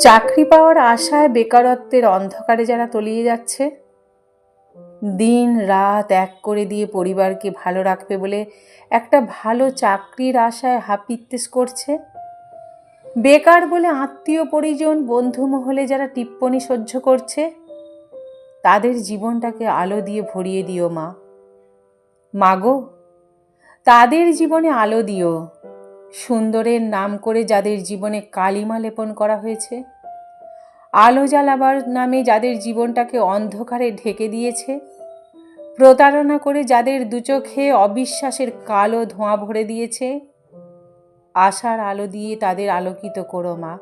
চাকরি পাওয়ার আশায় বেকারত্বের অন্ধকারে যারা তলিয়ে যাচ্ছে, দিন রাত এক করে দিয়ে পরিবারকে ভালো রাখবে বলে একটা ভালো চাকরির আশায় হাপিত্তেস করছে। বেকার বলে আত্মীয় পরিজন, বন্ধু মহলে যারা টিপ্পনি সহ্য করছে, তাদের জীবনটাকে আলো দিয়ে ভরিয়ে দিও মা। মাগো, তাদের জীবনে আলো দিও। সুন্দরের নাম করে যাদের জীবনে কালিমা লেপন করা হয়েছে। আলো জ্বালাবার নামে যাদের জীবনটাকে অন্ধকারে ঢেকে দিয়েছে। প্রতারণা করে যাদের দুচোখে অবিশ্বাসের কালো ধোঁয়া ভরে দিয়েছে। আশার আলো দিয়ে তাদের আলোকিত করো মা।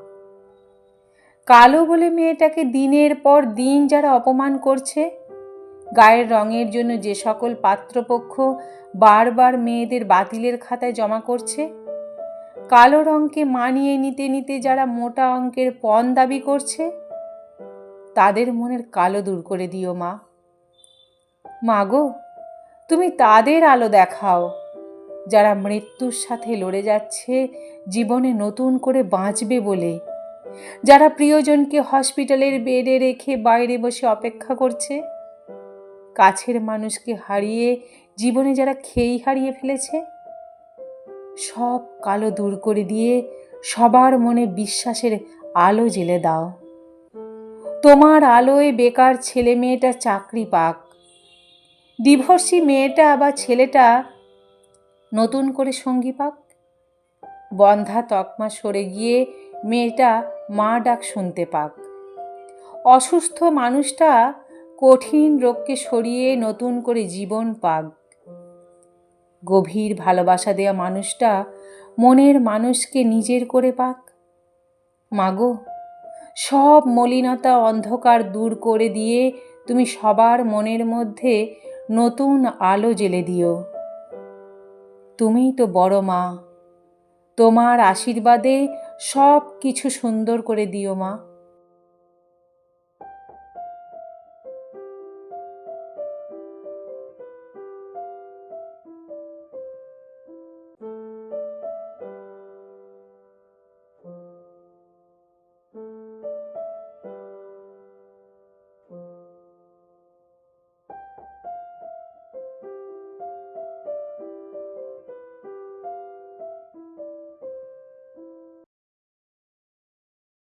কালো বলে মেয়েটাকে দিনের পর দিন যারা অপমান করছে, গায়ের রঙের জন্য যে সকল পাত্রপক্ষ বারবার মেয়েদের বাতিলের খাতায় জমা করছে কালো রঙকে মানিয়ে নিতে নিতে যারা মোটা অঙ্কের পণ দাবি করছে, তাদের মনের কালো দূর করে দিও মা। মাগো তুমি তাদের আলো দেখাও, যারা মৃত্যুর সাথে লড়ে যাচ্ছে, জীবনে নতুন করে বাঁচবে বলে। যারা প্রিয়জনকে হসপিটালের বেডে রেখে বাইরে বসে অপেক্ষা করছে, কাছের মানুষকে হারিয়ে জীবনে যারা খেই হারিয়ে ফেলেছে সব কালো দূর করে দিয়ে সবার মনে বিশ্বাসের আলো জেলে দাও। তোমার আলোয় বেকার ছেলে মেয়েটা চাকরি পাক। ডিভোর্সি মেয়েটা বা ছেলেটা নতুন করে সঙ্গী পাক। বন্ধা তকমা সরে গিয়ে মেয়েটা মা ডাক শুনতে পাক। অসুস্থ মানুষটা কঠিন রোগকে সরিয়ে নতুন করে জীবন পাক। গভীর ভালোবাসা দেয়া মানুষটা মনের মানুষকে নিজের করে পাক। মাগো, সব মলিনতা অন্ধকার দূর করে দিয়ে তুমি সবার মনের মধ্যে নতুন আলো জেলে দিও। তুমিই তো বড় মা, তোমার আশীর্বাদে সব কিছু সুন্দর করে দিও মা।